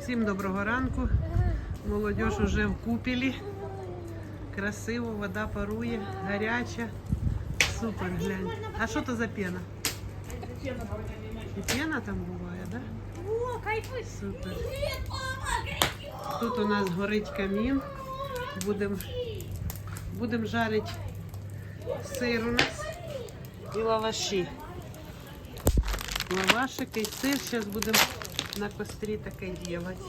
Всім доброго ранку. Молодіж уже в купелі. Красиво, вода парує, гаряча. Супер, глянь. А що то за пена? І пена там буває, так? Да? Супер. Тут у нас горить камін. Будемо будем жарити сир у нас і лаваші. Лавашики сир. Зараз будемо на кострі таке ділати.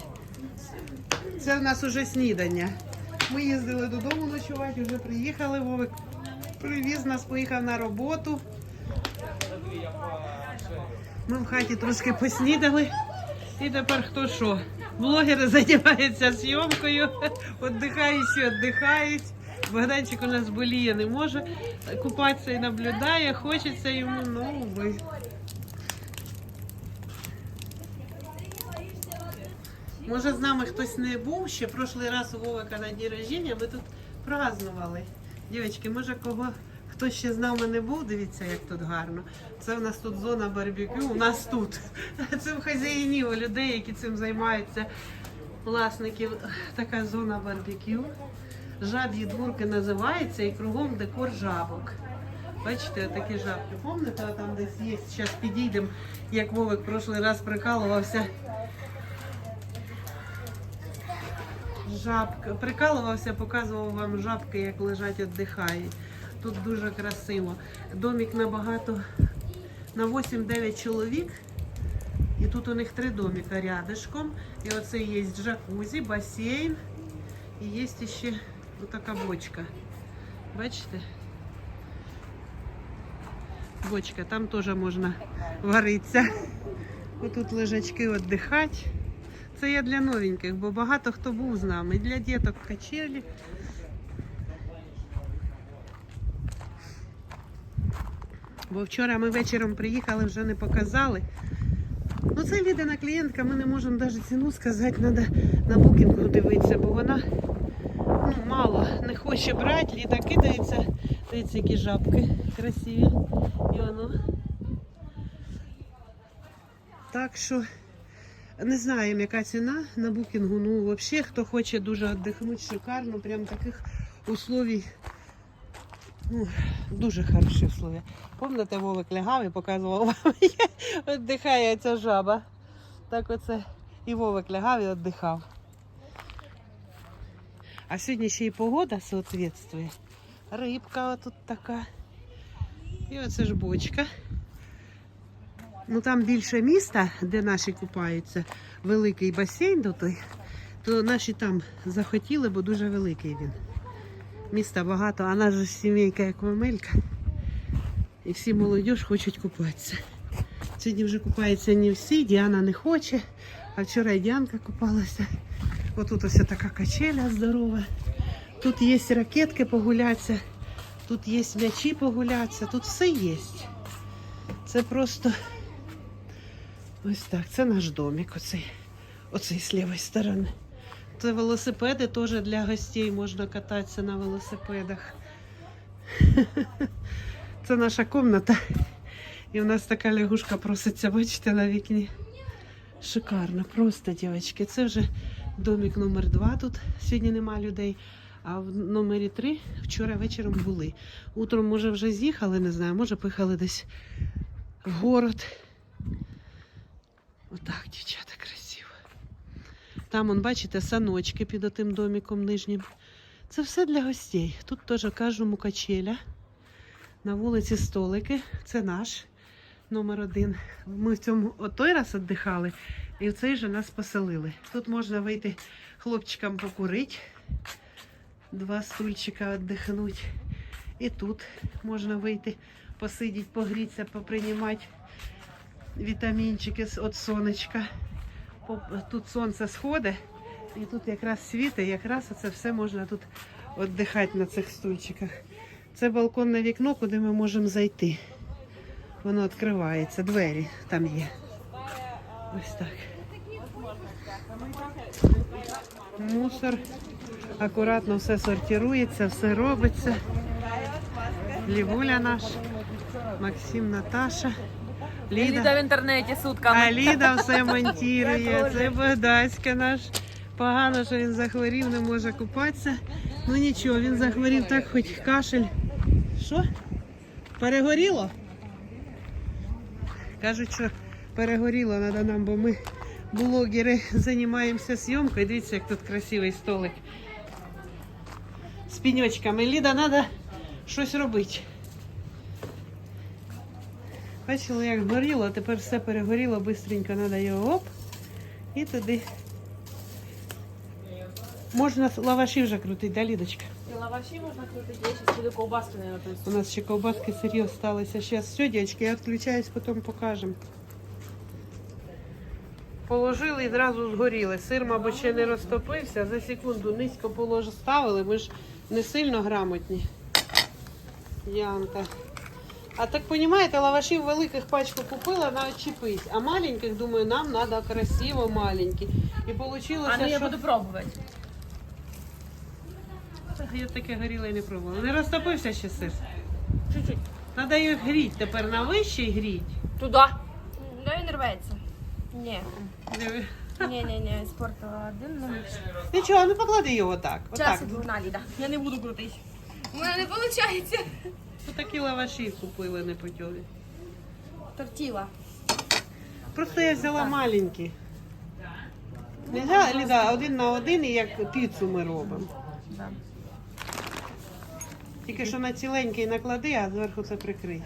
Це в нас уже снідання. Ми їздили додому ночувати, вже приїхали. Вовик привіз нас, поїхав на роботу. Ми в хаті трошки поснідали. І тепер хто що? Блогери займаються зйомкою, віддихають, всі віддихають. Богданчик у нас боліє, не може купатися і наблюдає, хочеться йому, ну ви. Може з нами хтось не був ще прошлий раз у Вовика на дні рождення ми тут празднували. Дівчатки, може кого хтось ще з нами не був, дивіться, як тут гарно. Це в нас тут зона барбекю, у нас тут. Це в хазяїнів, людей, які цим займаються, власників, така зона барбекю. Жаб'ї дворки називається і кругом декор жабок. Бачите, такі жабки. Пам'ятаєте, там десь є. Зараз підійдемо, як Вовик прошлий раз прикалувався. Жабка. Прикалувався, показував вам жабки, як лежать, віддихають. Тут дуже красиво. Домик набагато на 8-9 чоловік. І тут у них три домика рядышком. І оце є джакузі, басейн. І є ще така бочка. Бачите? Бочка, там теж можна варитися. Отут лежачки віддихати. Це я для новеньких, бо багато хто був з нами. Для діток качелі. Бо вчора ми вечором приїхали, вже не показали. Ну, це Лідина клієнтка, ми не можемо навіть ціну сказати, треба на букінгу дивитися, бо вона ну, мало не хоче брати, Ліда кидається. Дивіться, які жабки красиві. І воно. Так що не знаємо, яка ціна на букінгу. Ну, взагалі, хто хоче дуже віддихнути шикарно, прям таких условій. Ну, дуже хороші условия. Пам'ятаєте, Вовик лягав і показував вам, як віддихає ця жаба. Так оце і Вовик лягав і віддихав. А сьогодні ще й погода соответствує. Рибка тут така. І оце ж бочка. Ну там більше міста, де наші купаються, великий басейн до той, то наші там захотіли, бо дуже великий він. Міста багато, а наша сімейка як мамелька. І всі молодіж хочуть купатися. Сьогодні вже купаються не всі, Діана не хоче, а вчора і Діанка купалася. Отут ось така качеля здорова. Тут є ракетки погулятися, тут є м'ячі погулятися, тут все є. Це просто ось так. Це наш домик, оцей, оцей з лівої сторони. Це велосипеди теж для гостей можна кататися на велосипедах. Це наша кімната. І у нас така лягушка проситься, бачите, на вікні. Шикарно, просто, дівчатки. Це вже домик номер два тут. Сьогодні нема людей. А в номері три вчора вечором були. Утром, може, вже з'їхали, не знаю, може, поїхали десь в город. Отак, дівчата, красиво. Там, он, бачите, саночки під отим домиком нижнім. Це все для гостей. Тут теж кажу качеля. На вулиці столики. Це наш номер один. Ми в цьому о той раз віддихали, і в цей же нас поселили. Тут можна вийти хлопчикам покурити, два стульчика віддихнути. І тут можна вийти, посидіти, погрітися, поприймати вітамінчики від сонечка. Тут сонце сходить, і тут якраз світить, якраз це все можна тут віддихати на цих стульчиках. Це балконне вікно, куди ми можемо зайти. Воно відкривається, двері там є. Ось так. Мусор. Акуратно все сортирується, все робиться. Лівуля наш, Максим, Наташа. Ліда в інтернеті сутками. А Ліда все Я монтує. Це Богдаська наш. Погано, що він захворів, не може купатися. Ну нічого, він захворів так, хоч кашель. Що? Перегоріло? Кажуть, що перегоріло треба нам, бо ми блогери займаємося зйомкою. Дивіться, як тут красивий столик. З піньочками. Ліда, треба щось робити. Бачили, як горіло, а тепер все перегоріло, бистренько треба його оп. І туди. Можна лаваші вже крутити, да, Лідочка? І лаваші можна крутити, я зараз піду ковбаски не У нас ще ковбаски сирі осталися. Зараз все, дівчатки, я відключаюсь, потім покажемо. Положили і одразу згоріли. Сир, мабуть, ще не розтопився. За секунду низько полож ставили. Ми ж не сильно грамотні. Янка. А так розумієте, лавашів великих пачку купила на чіпись, а маленьких, думаю, нам треба красиво маленькі. І вийшло, А ну я що... буду пробувати. Я таке горіле і не пробувала. Не розтопився ще сир. Чуть-чуть. Треба їх гріти тепер на вищий гріть. Туди. Да він рветься. Ні. Диви. Ні, ні, ні, спортила один ну. Нічого, ну поклади його так. Отак. Час двона ліда. Я не буду крутити. У мене не виходить. Отакі лаваші купили непутьові. Тортіла. Просто я взяла маленькі. Не взяла, Ліда, один на один, і як піцу ми робимо. Да. Тільки що на ціленький наклади, а зверху це прикрий.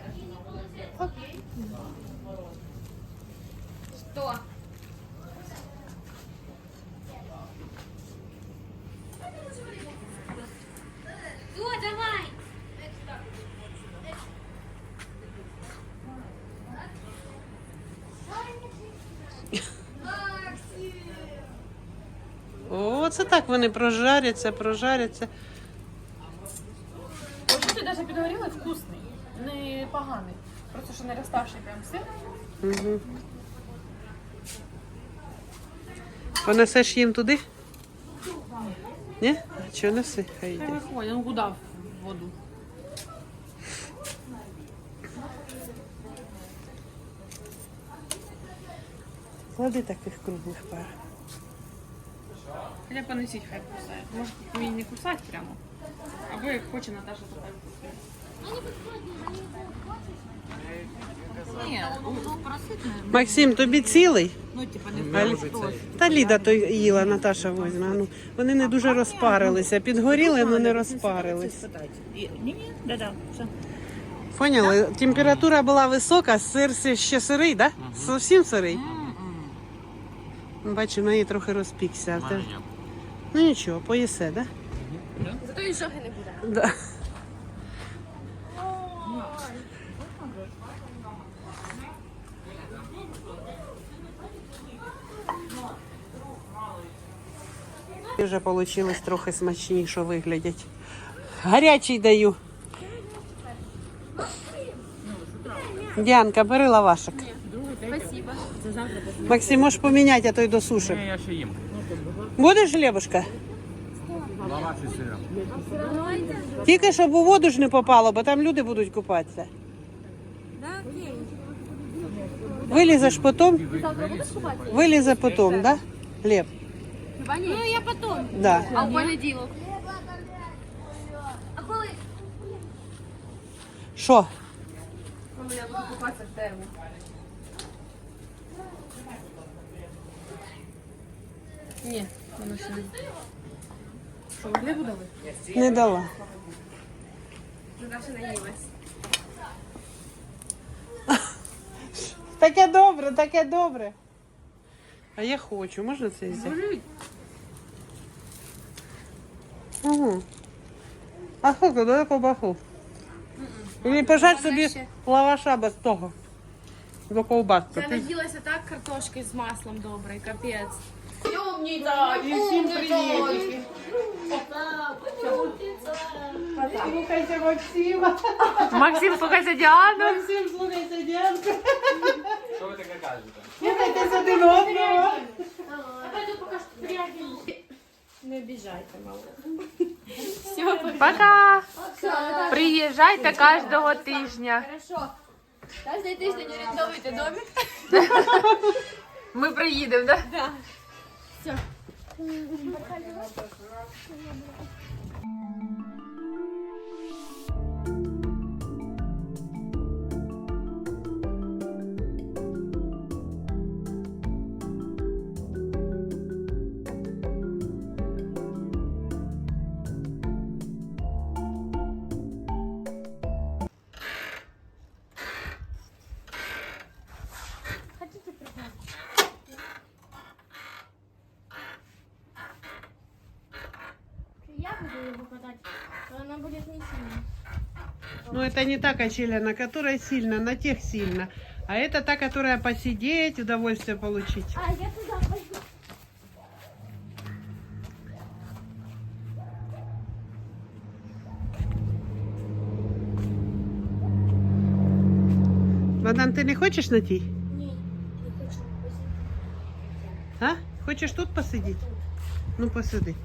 Що? Це так вони прожаряться, прожаряться. Ось ти навіть підгорілий вкусний. Не поганий. Просто що не розставший прям сир. Угу. Понесеш їм туди? Ні? А чого неси? Хай йде. Хай виходить, ну куди в воду? Клади таких круглих пар. Хоча понесіть, хай кусає. Може він не кусать прямо. Або як хоче Наташа, хай. Ні, ну просить не. Максим, тобі цілий? Ну, типа, не Алі- Та Ліда то їла, Наташа возьме. Ну, вони не дуже розпарилися. Підгоріли, але не розпарились. Ні, ні, да-да, все. Поняли? Температура була висока, сир сі- ще сирий, так? Да? Зовсім сирий. Бачу, в неї трохи розпікся. те- Ну нічого, поїсе, так? Зато і жоги не буде. Да? Да. Вже вийшло трохи смачніше виглядять. Гарячий даю. Діанка, бери лавашик. Максим, можеш поміняти, а то й до суші. Я ще їм. Будеш хлібушка? Тільки щоб у воду ж не попало, бо там люди будуть купатися. Да, окей. Вилізеш потім, вилізе потім, да? Ні? Ну, я потім. Да. А в понеділок? А коли? Що? Коли я буду купатися в термі. Ні, воно ще не. Що, ви хліб дали? Не дала. Вона ще наїлась. Таке добре, таке добре. А я хочу, можна це взяти? Угу. А сколько, дай ковбасу. Или пожать собі ще. лаваша без того. До ковбаски. Я наїлася так картошки з маслом добре, капець. І всім привіт. Слухайте Максима. Максим, слухайся Діану. Максим, слухайте Діанку. Що ви таке кажете? Слухайтесь один одного. Не обіжайте, мало. Пока. Приїжджайте кожного тижня. Хорошо. Кожний тиждень орендовуйте домик. Ми приїдемо, так? Да. Все. Хотите Ну, это не та качеля, на которой сильно, на тех сильно. А это та, которая посидеть, удовольствие получить. А, я туда пойду. Богдан, ти не хочеш на тій? Не, не хочу. А? Хочеш тут посидіти? Ну, посиди.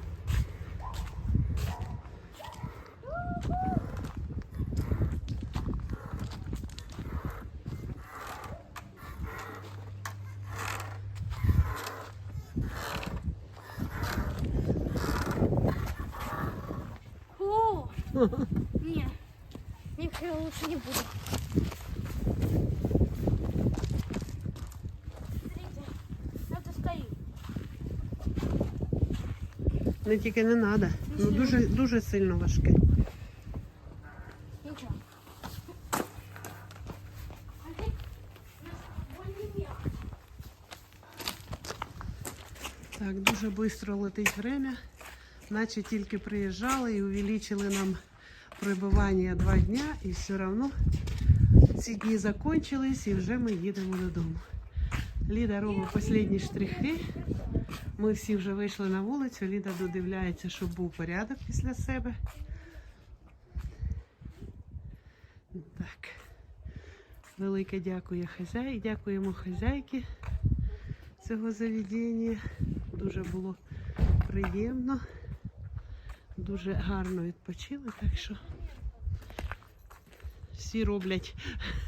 Не, я лучше не буду. Смотрите, это стоит. Не тільки не треба. Ну, дуже, дуже сильно важке. Более Так, дуже швидко летить время. Наче тільки приїжджали і увеличили нам прибування два дня, і все одно ці дні закончились і вже ми їдемо додому. Ліда робить останні штрихи. Ми всі вже вийшли на вулицю. Ліда додивляється, щоб був порядок після себе. Так. Велике дякую хазяй. Дякуємо хазяйки цього заведення. Дуже було приємно. Дуже гарно відпочили, так що всі роблять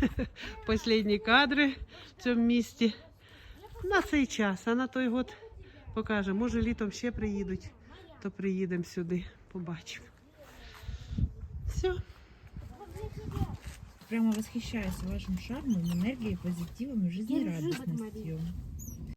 останні кадри в цьому місті. На цей час, а на той год покаже. Може літом ще приїдуть, то приїдемо сюди, побачимо. Все. Прямо восхищаюсь вашим шармом, энергией, позитивом и жизнерадостностью.